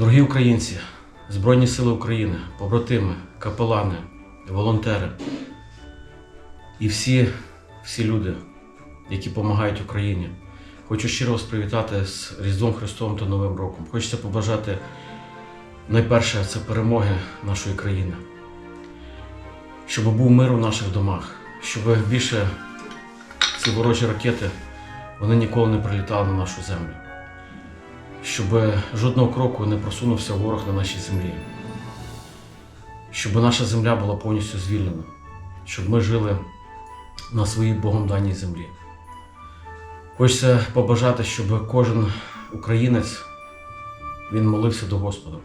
Дорогі українці, Збройні Сили України, побратими, капелани, волонтери і всі, всі люди, які допомагають Україні. Хочу щиро вас привітати з Різдвом Христовим та Новим роком. Хочеться побажати найперше це перемоги нашої країни, щоб був мир у наших домах, щоб більше ці ворожі ракети вони ніколи не прилітали на нашу землю щоб жодного кроку не просунувся ворог на нашій землі, щоб наша земля була повністю звільнена, щоб ми жили на своїй Богом даній землі. Хочеться побажати, щоб кожен українець він молився до Господа,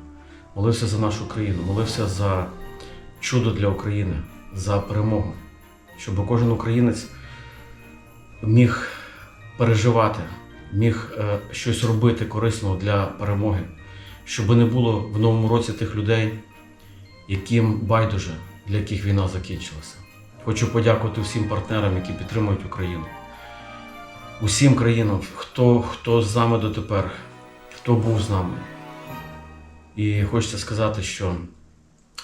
молився за нашу країну, молився за чудо для України, за перемогу, щоб кожен українець міг переживати, міг е, щось робити корисного для перемоги, щоб не було в новому році тих людей, яким байдуже, для яких війна закінчилася. Хочу подякувати всім партнерам, які підтримують Україну, усім країнам, хто, хто з нами дотепер, хто був з нами. І хочеться сказати, що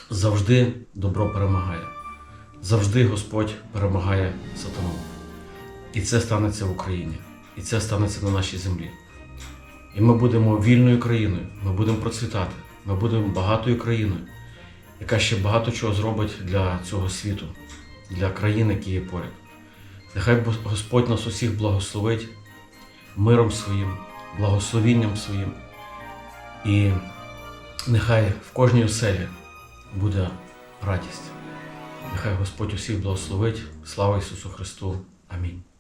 завжди добро перемагає, завжди Господь перемагає сатану. І це станеться в Україні. І це станеться на нашій землі. І ми будемо вільною країною, ми будемо процвітати, ми будемо багатою країною, яка ще багато чого зробить для цього світу, для країн, які є поряд. Нехай Господь нас усіх благословить миром своїм, благословінням своїм. І нехай в кожній оселі буде радість. Нехай Господь усіх благословить. Слава Ісусу Христу. Амінь.